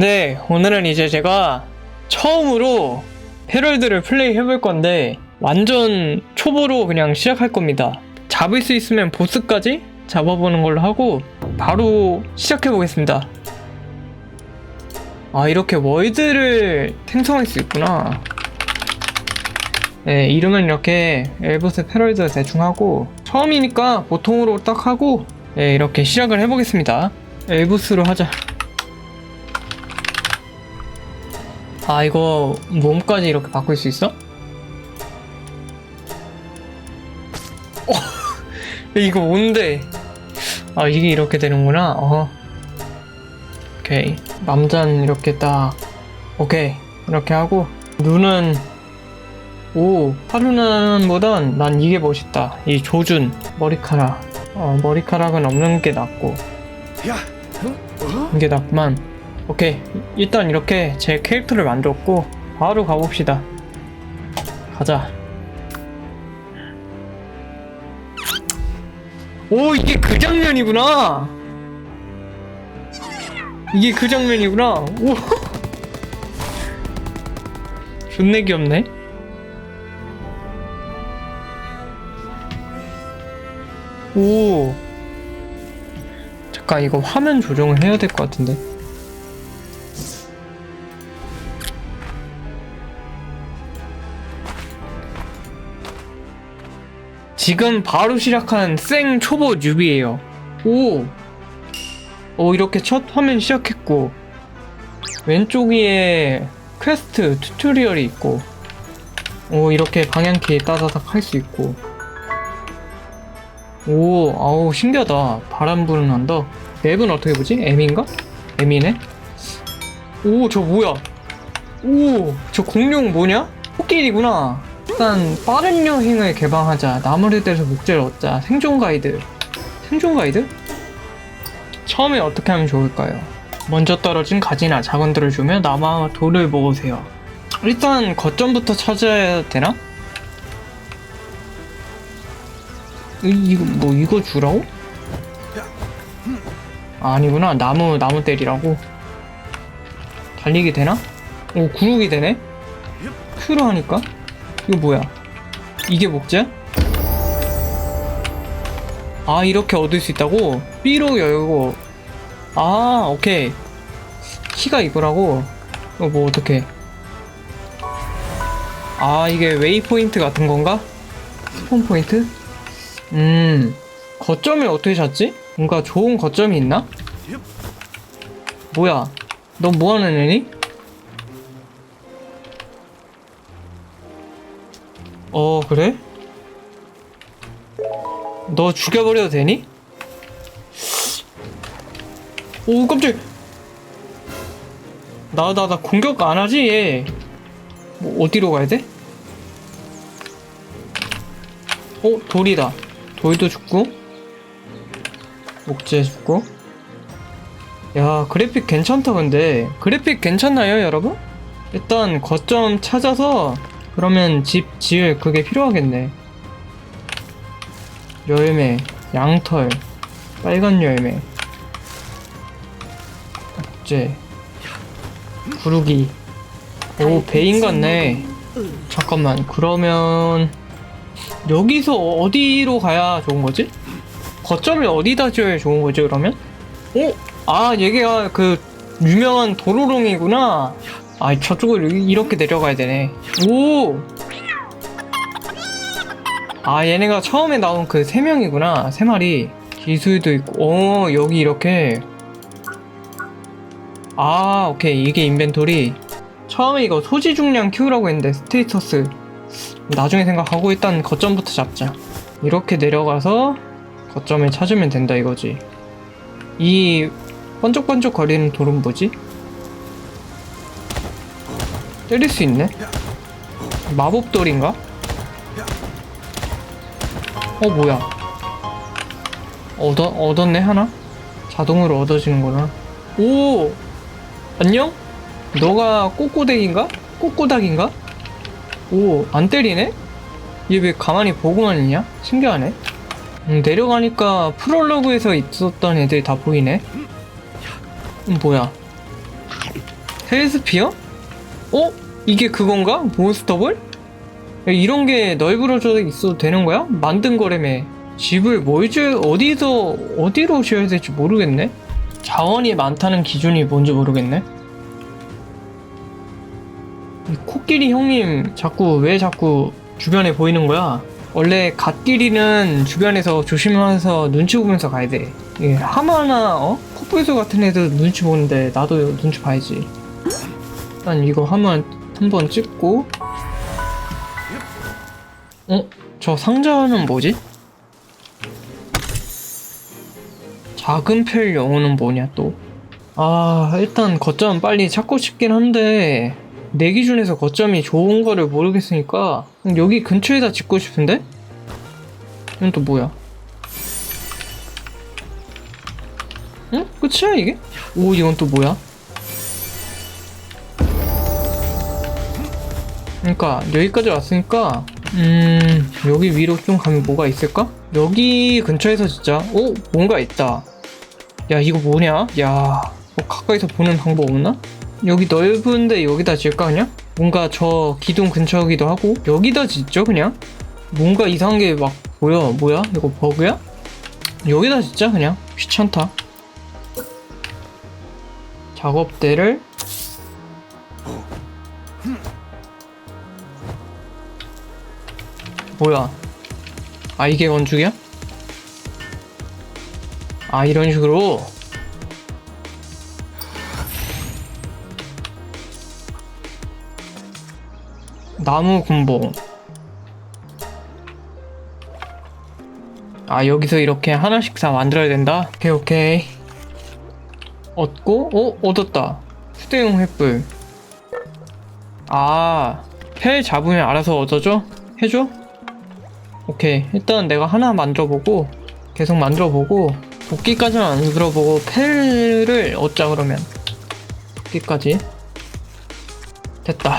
네, 오늘은 이제 제가 처음으로 헤럴드를 플레이 해볼 건데 완전 초보로 그냥 시작할 겁니다. 잡을 수 있으면 보스까지 잡아보는 걸로 하고 바로 시작해 보겠습니다. 아, 이렇게 월드를 생성할 수 있구나. 네, 이름은 이렇게 엘보스 패럴드 대충 하고 처음이니까 보통으로 딱 하고 네, 이렇게 시작을 해보겠습니다. 엘보스로 하자. 아 이거 몸까지 이렇게 바꿀 수 있어? 어, 이거 뭔데? 아 이게 이렇게 되는구나. 어. 오케이 남자는 이렇게 딱 오케이 이렇게 하고 눈은 오 하루는보단 난 이게 멋있다. 이 조준 머리카락. 어 머리카락은 없는 게 낫고 이게 낫구만. 오케이. 일단 이렇게 제 캐릭터를 만들었고 바로 가봅시다. 가자. 오 이게 그 장면이구나. 이게 그 장면이구나. 오. 존내 귀엽네. 오. 잠깐 이거 화면 조정을 해야 될 것 같은데 지금 바로 시작한 생 초보 뉴비예요. 오, 오 이렇게 첫 화면 시작했고 왼쪽 위에 퀘스트 튜토리얼이 있고 오 이렇게 방향키 따다닥 할 수 있고 오 아우 신기하다 바람 부는 언덕 맵은 어떻게 보지? M인가? M이네? 오 저 뭐야 오 저 공룡 뭐냐? 코끼리구나 일단 빠른 여행을 개방하자 나무르드에서 목재를 얻자 생존 가이드 생존 가이드? 처음에 어떻게 하면 좋을까요? 먼저 떨어진 가지나 작은들을 주며 나무와 돌을 모으세요 일단 거점부터 찾아야 되나? 이, 이거 뭐 이거 주라고? 아, 아니구나 나무 나무 때리라고 달리기 되나? 오 구르기 되네? 큐로 하니까 이거 뭐야? 이게 목재야? 아 이렇게 얻을 수 있다고? B로 열고 아 오케이 키가 이거라고? 이거 뭐 어떻게 아 이게 웨이포인트 같은 건가? 스폰 포인트? 음 거점을 어떻게 찾지? 뭔가 좋은 거점이 있나? 뭐야 너 뭐하는 애니? 어 그래? 너 죽여버려도 되니? 오 깜짝 나나나 공격 안 하지 얘 뭐, 어디로 가야 돼? 어 돌이다 돌도 죽고 목재 죽고 야 그래픽 괜찮다 근데 그래픽 괜찮나요 여러분? 일단 거점 찾아서 그러면 집 지을 그게 필요하겠네. 열매, 양털, 빨간 열매, 목재, 구르기. 오, 베인 같네. 잠깐만, 그러면 여기서 어디로 가야 좋은 거지? 거점을 어디다 지어야 좋은 거지, 그러면? 오! 아, 얘가 그 유명한 도로롱이구나. 아, 저쪽을 이렇게 내려가야 되네. 오! 아, 얘네가 처음에 나온 그 세 명이구나. 세 마리. 기술도 있고. 어, 여기 이렇게. 아, 오케이. 이게 인벤토리. 처음에 이거 소지 중량 키우라고 했는데, 스테이터스. 나중에 생각하고 일단 거점부터 잡자. 이렇게 내려가서 거점을 찾으면 된다 이거지. 이 번쩍번쩍 거리는 돌은 뭐지? 때릴 수 있네? 마법돌인가? 어 뭐야 얻어, 얻었네 하나? 자동으로 얻어지는구나 오 안녕? 너가 꼬꼬댁인가? 꼬꼬닥인가? 오 안 때리네? 얘 왜 가만히 보고만 있냐? 신기하네 음, 내려가니까 프롤로그에서 있었던 애들이 다 보이네 음, 뭐야 헬스피어? 어? 이게 그건가? 몬스터볼? 야, 이런 게 널브러져 있어도 되는 거야? 만든 거라며 집을 뭘 지, 어디서 어디로 지어야 될지 모르겠네 자원이 많다는 기준이 뭔지 모르겠네 이 코끼리 형님 자꾸 왜 자꾸 주변에 보이는 거야? 원래 갓길이는 주변에서 조심하면서 눈치 보면서 가야 돼. 예, 하마나 어? 코뿔소 같은 애들 눈치 보는데 나도 눈치 봐야지. 일단 이거 하면 한번 찍고. 어? 저 상자는 뭐지? 작은 펠 영어는 뭐냐 또? 아 일단 거점 빨리 찾고 싶긴 한데 내 기준에서 거점이 좋은 거를 모르겠으니까 여기 근처에다 짓고 싶은데? 이건 또 뭐야? 응? 끝이야 이게? 오 이건 또 뭐야? 그러니까 여기까지 왔으니까 음 여기 위로 좀 가면 뭐가 있을까? 여기 근처에서 진짜 오 뭔가 있다 야 이거 뭐냐? 야 뭐 가까이서 보는 방법 없나? 여기 넓은데 여기다 지을까 그냥? 뭔가 저 기둥 근처기도 하고 여기다 짓죠 그냥? 뭔가 이상한 게 막 보여 뭐야? 이거 버그야? 여기다 짓자 그냥 귀찮다 작업대를 뭐야 아 이게 건축이야? 아 이런 식으로 나무 군봉. 아, 여기서 이렇게 하나씩 다 만들어야 된다? 오케이, 오케이. 얻고, 어? 얻었다. 휴대용 횃불. 아, 펠 잡으면 알아서 얻어줘? 해줘? 오케이. 일단 내가 하나 만들어보고, 계속 만들어보고, 도끼까지만 만들어보고, 펠을 얻자, 그러면. 도끼까지. 됐다.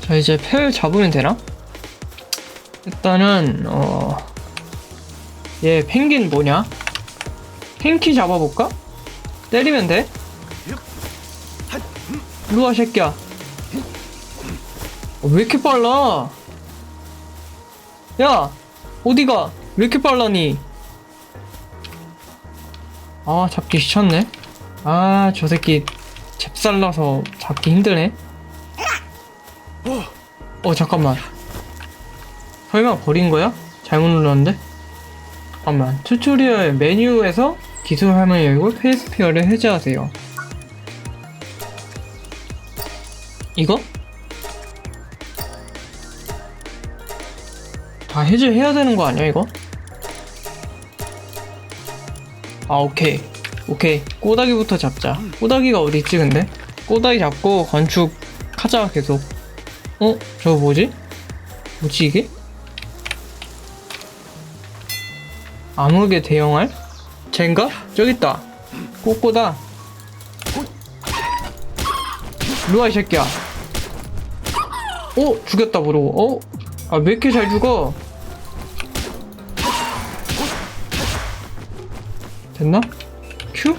자 이제 펠 잡으면 되나? 일단은 어얘 펭귄 뭐냐? 펭키 잡아볼까? 때리면 돼? 일로와 새끼야 어, 왜 이렇게 빨라? 야 어디가? 왜 이렇게 빨라니? 아 잡기 귀찮네 아 저 새끼 잽살나서 잡기 힘드네 어 잠깐만 설마 버린 거야? 잘못 눌렀는데? 잠깐만 튜토리얼 메뉴에서 기술 화면 열고 페이스피어를 해제하세요 이거? 해제해야 되는 거 아니야 이거? 아 오케이 오케이 꼬다기부터 잡자 꼬다기가 어디 있지 근데? 꼬다기 잡고 건축 하자 계속 어? 저거 뭐지? 뭐지 이게? 암흑의 대형알? 젠가? 저기 있다 꼬꼬다 루아 이 새끼야 어? 죽였다 모르고 어? 아 왜 이렇게 잘 죽어? 됐나? 큐?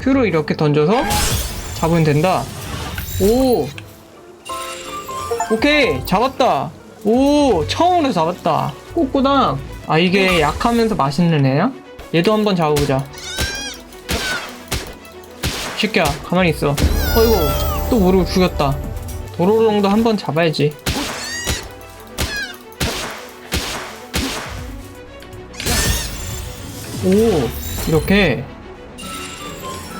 큐로 이렇게 던져서 잡으면 된다. 오. 오케이. 잡았다. 오. 처음으로 잡았다. 꼬꼬당 아 이게 약하면서 맛있는 애야? 얘도 한번 잡아보자. 새끼야 가만히 있어. 어이구. 또 모르고 죽였다. 도로롱도 한번 잡아야지. 오 이렇게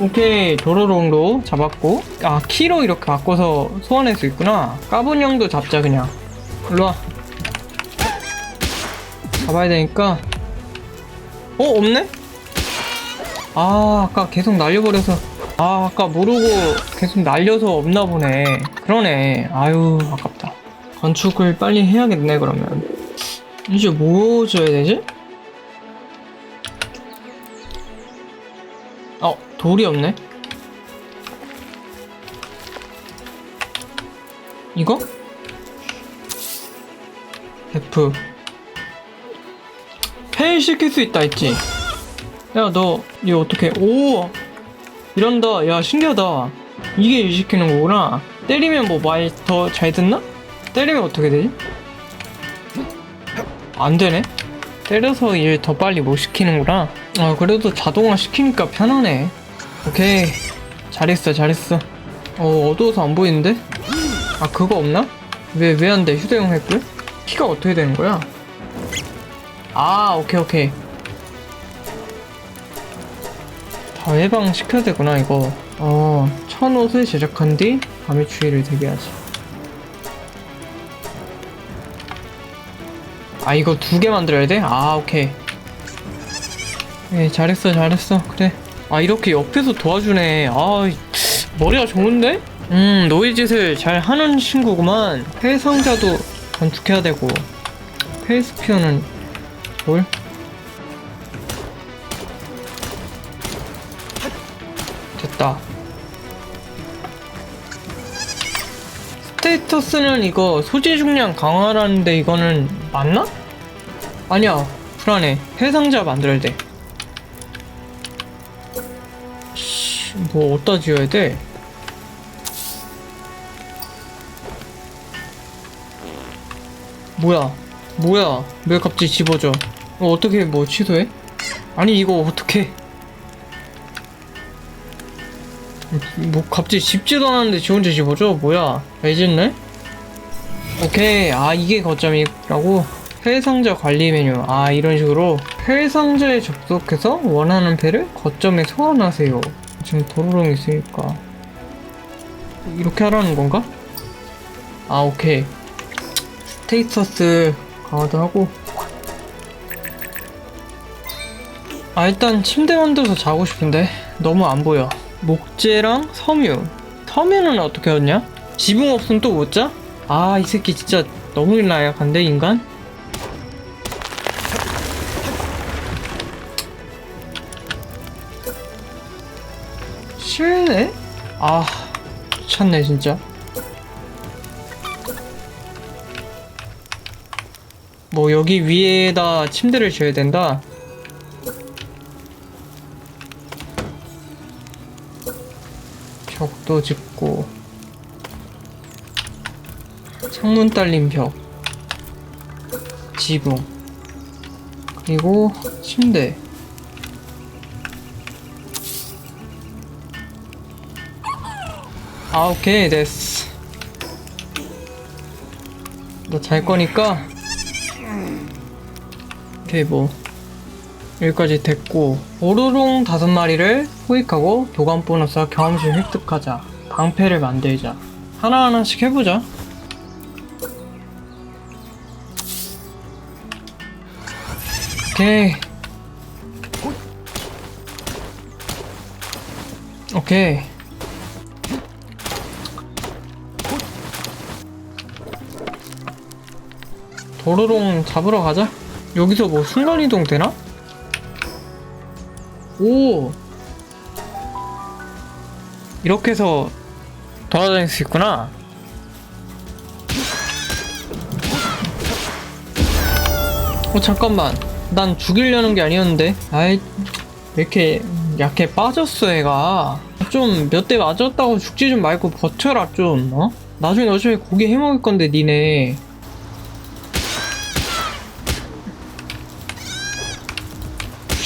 오케이 도로롱도 잡았고 아 키로 이렇게 바꿔서 소환할 수 있구나. 까분형도 잡자 그냥. 일로와. 잡아야 되니까. 어 없네? 아 아까 계속 날려버려서. 아 아까 모르고 계속 날려서 없나 보네. 그러네. 아유 아깝다. 건축을 빨리 해야겠네 그러면. 이제 뭐 줘야 되지? 돌이 없네. 이거? F. 페일 시킬 수 있다 했지? 야, 너, 이거 어떻게, 오! 이런다. 야, 신기하다. 이게 일시키는 거구나. 때리면 뭐 말 더 잘 듣나? 때리면 어떻게 되지? 안 되네. 때려서 일 더 빨리 못 시키는구나. 아, 그래도 자동화 시키니까 편하네. 오케이. 잘했어, 잘했어. 어, 어두워서 안 보이는데? 아, 그거 없나? 왜, 왜 안 돼? 휴대용 획불? 키가 어떻게 되는 거야? 아, 오케이, 오케이. 다 해방시켜야 되구나, 이거. 어, 천 옷을 제작한 뒤 밤의 추위를 대비하지. 아, 이거 두 개 만들어야 돼? 아, 오케이. 예, 잘했어, 잘했어. 그래. 아, 이렇게 옆에서 도와주네. 아, 머리가 좋은데? 음, 노이짓을 잘 하는 친구구만. 회상자도 건축해야 되고. 페이스피어는 뭘? 됐다. 스테이터스는 이거 소지 중량 강화라는데 이거는 맞나? 아니야 불안해 해상자 만들어야 돼 뭐 어디다 지어야 돼? 뭐야? 뭐야? 왜 갑자기 집어져? 어, 어떻게 뭐 취소해? 아니 이거 어떻게? 뭐 갑자기 집지도 않았는데 지 혼자 집어줘? 뭐야? 레진네? 오케이. 아 이게 거점이라고? 해상자 관리 메뉴. 아 이런 식으로 해상자에 접속해서 원하는 패를 거점에 소환하세요 지금 도로롱 있으니까 이렇게 하라는 건가? 아 오케이 스테이터스 강화도 하고 아 일단 침대 만들어서 자고 싶은데 너무 안 보여 목재랑 섬유 섬유는 어떻게 얻냐? 지붕 없으면 또 못 자? 아 이 새끼 진짜 너무 나약한데 인간? 실내? 아 미쳤네 진짜. 뭐 여기 위에다 침대를 지어야 된다? 벽도 짓고. 창문 딸린 벽. 지붕. 그리고 침대 아 오케이 됐어. 너 잘 거니까. 오케이 뭐. 여기까지 됐고. 오로롱 다섯 마리를 포획하고 도감 보너스와 경험치 획득하자. 방패를 만들자. 하나하나씩 해보자. 오케이. 오케이 도로롱 잡으러 가자. 여기서 뭐 순간이동 되나? 오. 이렇게 해서 돌아다닐 수 있구나. 어 잠깐만. 난 죽이려는 게 아니었는데. 아이 왜 이렇게 약해 빠졌어 애가. 좀 몇 대 맞았다고 죽지 좀 말고 버텨라 좀 어? 나중에 어차피 고기 해먹을 건데 니네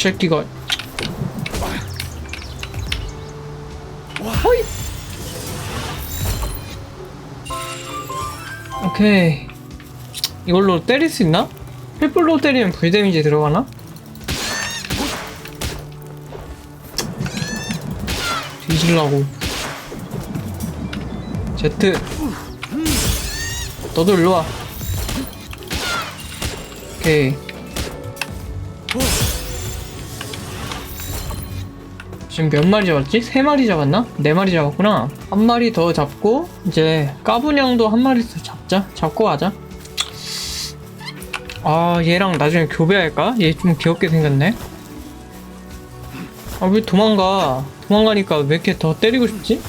새끼가. 호이. 오케이. 이걸로 때릴 수 있나? 횃불로 때리면 불 데미지 들어가나? 뒤질라고. 제트 너도 일로와. 오케이 지금 몇 마리 잡았지? 세 마리 잡았나? 네 마리 잡았구나 한 마리 더 잡고 이제 까분양도 한 마리 더 잡자 잡고 가자 아 얘랑 나중에 교배할까? 얘 좀 귀엽게 생겼네 아 왜 도망가 도망가니까 왜 이렇게 더 때리고 싶지?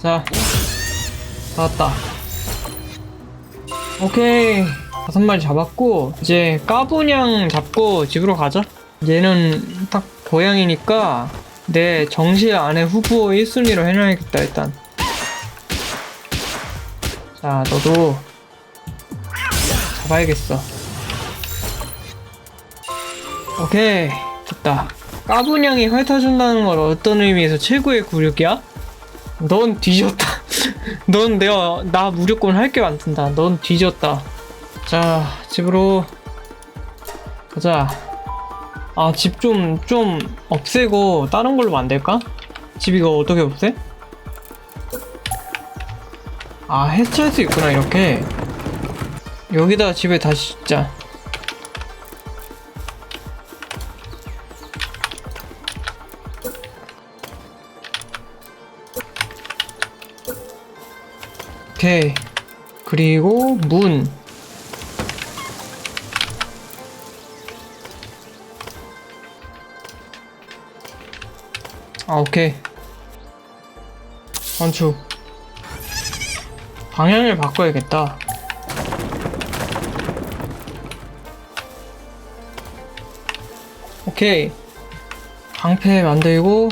자 나왔다 오케이 다섯 마리 잡았고 이제 까분양 잡고 집으로 가자. 얘는 딱 고양이니까 내 정실 안에 후보 1순위로 해놔야겠다 일단. 자 너도 잡아야겠어. 오케이 됐다. 까분양이 핥아준다는 걸 어떤 의미에서 최고의 굴욕이야? 넌 뒤졌다. 넌 내가 나 무조건 할게 많단다. 넌 뒤졌다 자 집으로 가자. 아 집 좀 좀 없애고 다른 걸로 만들까? 집 이거 어떻게 없애? 아 해체할 수 있구나 이렇게. 여기다 집에 다시 짓자. 오케이. 그리고 문 아 오케이. 건축 방향을 바꿔야겠다. 오케이. 방패 만들고.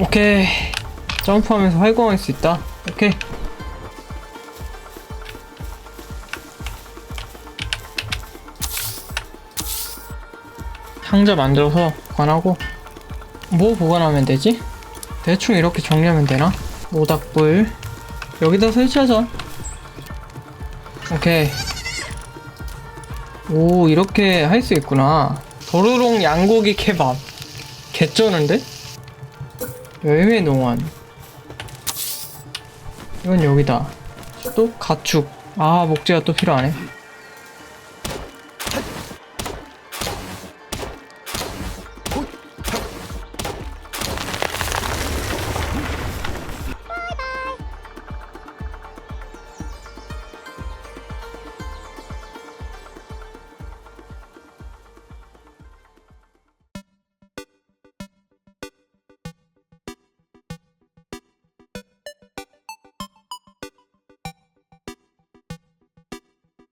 오케이. 점프하면서 활공할 수 있다. 오케이 상자 만들어서 보관하고 뭐 보관하면 되지? 대충 이렇게 정리하면 되나? 모닥불. 여기다 설치하자. 오케이. 오 이렇게 할 수 있구나. 도루롱 양고기 케밥. 개쩌는데? 열매 농원. 이건 여기다. 또 가축. 아 목재가 또 필요하네